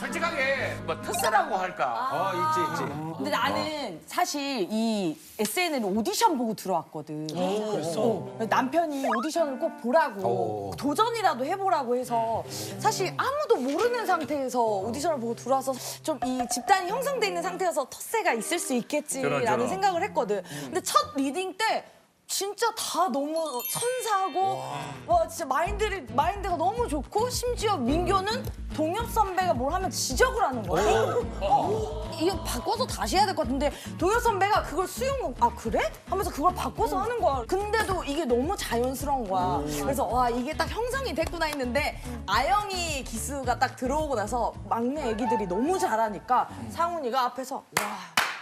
솔직하게 뭐 특사라고 할까? 어 있지 있지. 근데 나는 사실 이 SNL 오디션 보고 들어왔거든. 어, 남편이 오디션을 꼭 보라고 도전이라도 해보라고 해서 사실 아무도 모르는 상태에서 오디션을 보고 들어와서 좀 이 집단이 형성돼 있는 상태여서 텃세가 있을 수 있겠지라는 그럼. 생각을 했거든. 근데 첫 리딩 때 진짜 다 너무 천사고 와 진짜 마인드를 마인드가 너무 좋고 심지어 민교는 동엽 선배가 뭘 하면 지적을 하는 거야. 어, 이거 바꿔서 다시 해야 될 것 같은데 동엽 선배가 그걸 수용 아 그래? 하면서 그걸 바꿔서 하는 거야. 근데도 이게 너무 자연스러운 거야. 그래서 와 이게 딱 형성이 됐구나 했는데 아영이 기수가 딱 들어오고 나서 막내 애기들이 너무 잘하니까 상훈이가 앞에서 와.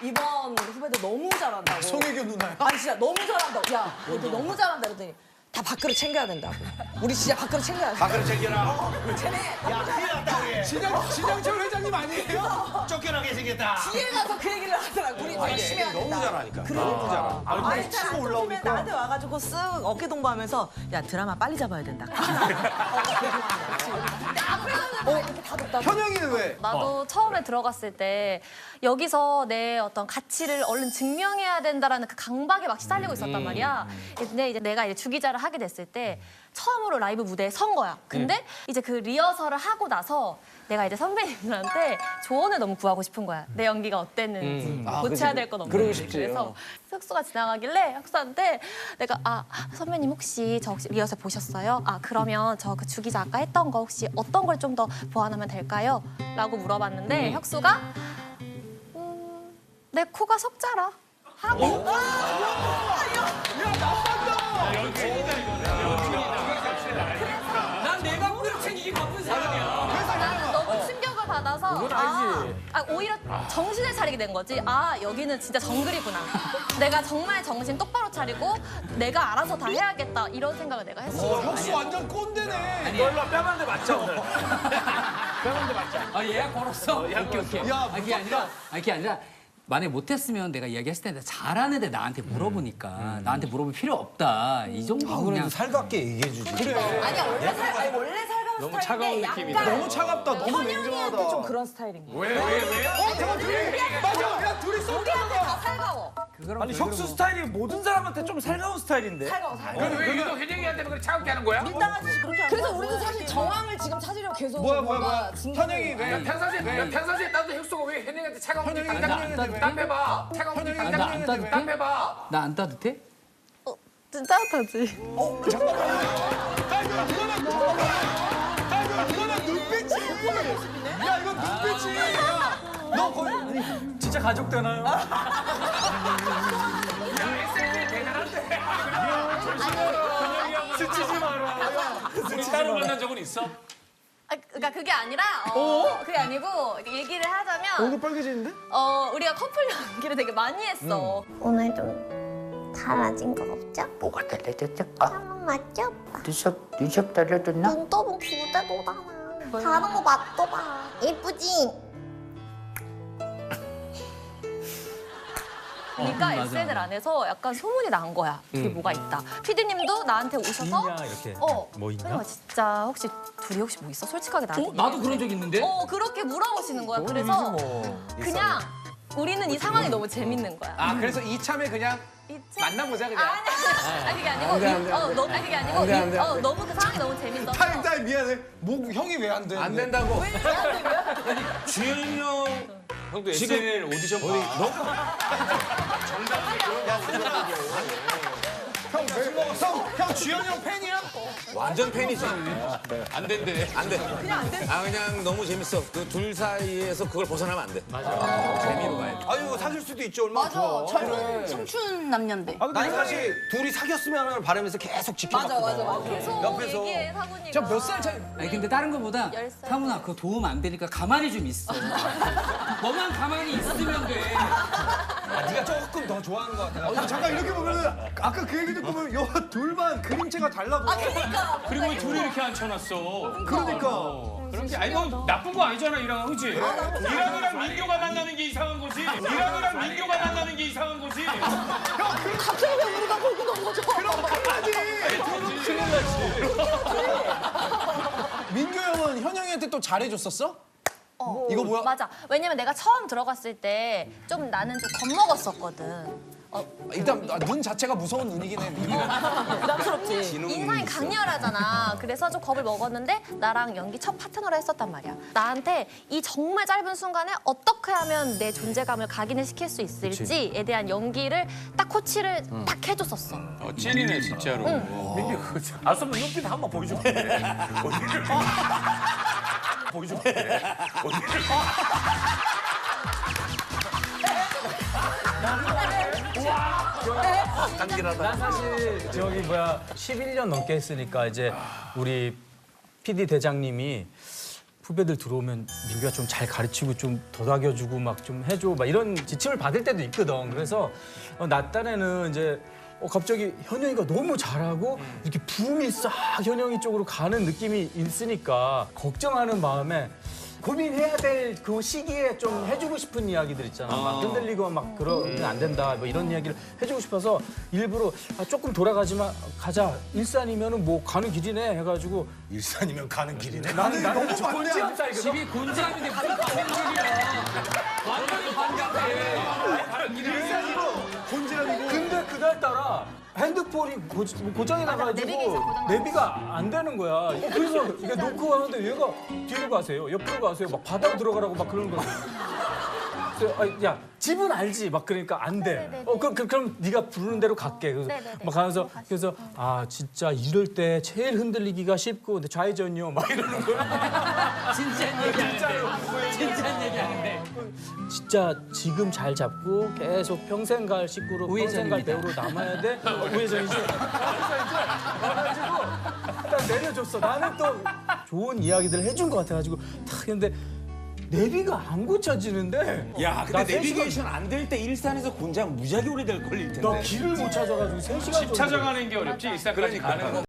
이번 후배들 너무 잘한다고. 송혜교 누나요? 아니 진짜 너무 잘한다고. 야, 너도 너무 잘한다 그랬더니 다 밥그릇 챙겨야 된다고. 우리 진짜 밥그릇 챙겨야 돼. 밥그릇 챙겨라. 쟤네 진영 진영철 회장님 아니에요? 쫓겨나게 생겼다. 뒤에 가서 그 얘기를 하더라고. 우리 더 열심히 해야 된다. 너무 잘하니까. 너무 잘하. 아니 치고 올라오니까 나한테 와가지고 쓱 어깨 동무하면서 야 드라마 빨리 잡아야 된다. 다 됐다고. 현영이는 왜? 나도 처음에 들어갔을 때 여기서 내 어떤 가치를 얼른 증명해야 된다라는 그 강박에 막 시달리고 있었단 말이야. 근데 이제 내가 이제 주기자를 하게 됐을 때 처음으로 라이브 무대에 선 거야. 근데 이제 그 리허설을 하고 나서 내가 이제 선배님들한테 조언을 너무 구하고 싶은 거야. 내 연기가 어땠는지 고쳐야 될건 없는지. 그래서 혁수가 지나가길래 혁수한테 내가 아 선배님 혹시 저 혹시 리허설 보셨어요? 아 그러면 저 그 주기자 아까 했던 거 혹시 어떤 걸 좀 더 보완하면 될까요? 라고 물어봤는데 혁수가 음, 내 코가 석자라 하고 난 내가 무릎 챙기기 바쁜 사람이야. 나는 너무 충격을 받아서 아, 아, 오히려 정신을 차리게 된 거지. 아 여기는 진짜 정글이구나. 내가 정말 정신 똑바로 차리고 내가 알아서 다 해야겠다 이런 생각을 내가 했어. 혁수 완전 꼰대네. 너 뺨한대 맞자 오늘. 아 예약 걸었어. 오케이 오케이. 야, 아 그게 아니라 아 그게 아니라 만약 못했으면 내가 이야기했을 텐데 잘하는 데 나한테 물어보니까 나한테 물어볼 필요 없다. 이 정도 아, 그냥 살갑게 얘기해 주지. 그래. 아니야 원래 살 아니, 원래 살가운 너무 스타일인데 차가운 약간 느낌이다. 너무 차갑다. 너무 현영이한테 냉정하다. 좀 그런 스타일인 거야. 왜, 왜, 왜? 맞아. 야 둘이 우리한테 다 살가워. 아니 혁수 스타일이 모든 사람한테 좀 살가운 스타일인데. 살가워 살가워. 그럼 왜 유독 현영이한테 그렇게 차갑게 하는 거야? 밀당하듯이 그렇게 하는 그래서 계속 뭐야 뭐야 뭐야. 현영이 왜? 야, 평상시에, 야, 평상시에 나도 혁수가 왜 현영이한테 차가운 게 현영이 현영이한테 담배 봐. 차가운 게 현영이 담배 안 따뜻해? 담배 봐. 나 안 따뜻해? 진짜 따뜻하지. 야 이거 이거는 눈빛이. 야 이거 눈빛이. 야, 너 거의 진짜 가족 되나요? 스치지 마라. 우리 따로 만난 적은 있어? 아, 그러니까 그게 아니라 어, 그게 아니고 얘기를 하자면 얼굴 빨개지는데? 어 우리가 커플 연기를 되게 많이 했어. 오늘 좀 달라진 거 없죠? 뭐가 달라졌을까? 한번 맞죠? 눈썹, 눈썹 달라졌나? 눈썹은 부대도잖아. 다른 거 맞춰봐. 예쁘지? 그러니까. SNL 안에서 약간 소문이 난 거야. 그게 뭐가 있다. PD님도 나한테 오셔서 있냐, 이렇게. 어, 뭐 있냐? 설마 진짜 혹시 둘이 혹시 뭐 있어? 솔직하게 나한테. 어? 나도 그런 적 있는데? 어 그렇게 물어보시는 거야. 그래서 그냥 우리는 이 상황이 너무 재밌는 거야. 아 그래서 이참에 그냥 이쯤- 만나보자 그냥. 아니, 아니 그게 아니고 이- 어 너무 아니 그게 아니고 안 돼, 안 돼, 이- 안어 돼. 너무 그 상황이 너무 재밌어서 타임 타임 미안해. 목 형이 왜 안 돼? 안 된다고. 주현이 형 형도 SNL 오디션 봐. 형, 왜- 형, 형 주현이 형 팬이야? 완전 팬이지. 안 된대. 안 돼. 그냥 안 돼? 아, 그냥 너무 재밌어. 그 둘 사이에서 그걸 벗어나면 안 돼. 맞아. 재미로 가야 돼. 아유 사귈 수도 있지 얼마나 좋아. 젊은 청춘 남녀인데. 난 사실 둘이 사귀었으면 바라면서 계속 지켜봤거든. 맞아 맞아 맞아. 계속 옆에서. 얘기해 사부님이. 저몇 살 차이? 아니 근데 다른 거보다 열 살. 사문아 그거 도움 안 되니까 가만히 좀 있어. 너만 가만히 있으면 돼. 아, 네가 조금 더 좋아하는 것 같아. 어, 잠깐 이렇게 보면은 아까 그 얘기 듣고 보면 요 둘만 그림체가 달라 보여. 그러니까. 그리고 왜 둘이 이렇게 앉혀놨어? 그러니까. 그런 게 아니 뭐 나쁜 거 아니잖아 이랑 그지? 이랑이랑 민교가 만나는 게 이상한 거지. 이랑이랑 민교가 만나는 게 이상한 거지. 갑자기 왜 우리가 거기 넘어져? 그럼 말하지. 민규 형은 현영이한테 또 잘해줬었어? 어. 이거 뭐야? 맞아. 왜냐면 내가 처음 들어갔을 때 좀 나는 좀 겁먹었었거든. 일단 아, 눈 자체가 무서운 눈이긴 해. 부담스럽지. 인상이 강렬하잖아. 그래서 좀 겁을 먹었는데 나랑 연기 첫 파트너를 했었단 말이야. 나한테 이 정말 짧은 순간에 어떻게 하면 내 존재감을 각인을 시킬 수 있을지에 대한 연기를 딱 코치를 딱 해줬었어. 어, 찐이네 진짜로. 알았어, 눈빛 한번 보여줘. 보여줘. 난 사실 저기 뭐야 11년 넘게 했으니까 이제 우리 PD 대장님이 후배들 들어오면 민규가 좀 잘 가르치고 좀 도닥여주고 막 좀 해줘 막 이런 지침을 받을 때도 있거든. 그래서 어, 나 딴에는 이제 어, 갑자기 현영이가 너무 잘하고 이렇게 붐이 싹 현영이 쪽으로 가는 느낌이 있으니까 걱정하는 마음에 고민해야 될 그 시기에 좀 해주고 싶은 이야기들 있잖아. 막 흔들리고 막 그러면 안 된다. 뭐 이런 이야기를 해주고 싶어서 일부러 아, 조금 돌아가지만 가자. 일산이면은 뭐 가는 길이네 해가지고 일산이면 가는 길이네. 나는 너무 반대. 집이 곤지암인데 무슨 가는 길이야. 핸드폰이 고, 고장이 나가지고 내비가 안 되는 거야. 그래서 이게 놓고 가는데 얘가 뒤로 가세요, 옆으로 가세요, 막 바다로 들어가라고 막 그러는 거야. 아, 야 집은 알지 막 그러니까 안 돼. 네네네. 어 그럼 그, 그럼 네가 부르는 대로 갈게. 그래서 네네네. 막 가면서. 그래서 아 진짜 이럴 때 제일 흔들리기가 쉽고 근데 좌회전이요 막 이러는 거야. 진지한 얘기 하는데. 진지한 얘기 하는데. 진짜 지금 잘 잡고 계속 평생 갈 식구로 평생 갈. 배우로 남아야 돼. 우회전이지. 그래가지고 딱 내려줬어. 나는 또 좋은 이야기들을 해준 것 같아가지고 탁 했는데 내비가 안 고쳐지는데. 야, 나 근데 세 내비게이션 안 될 때 일산에서 곤장 무지하게 오래될 걸릴 텐데. 나 길을 못 찾아가지고 3시간 정도. 집 찾아가는 게 어렵지 일산 까지 가는 거.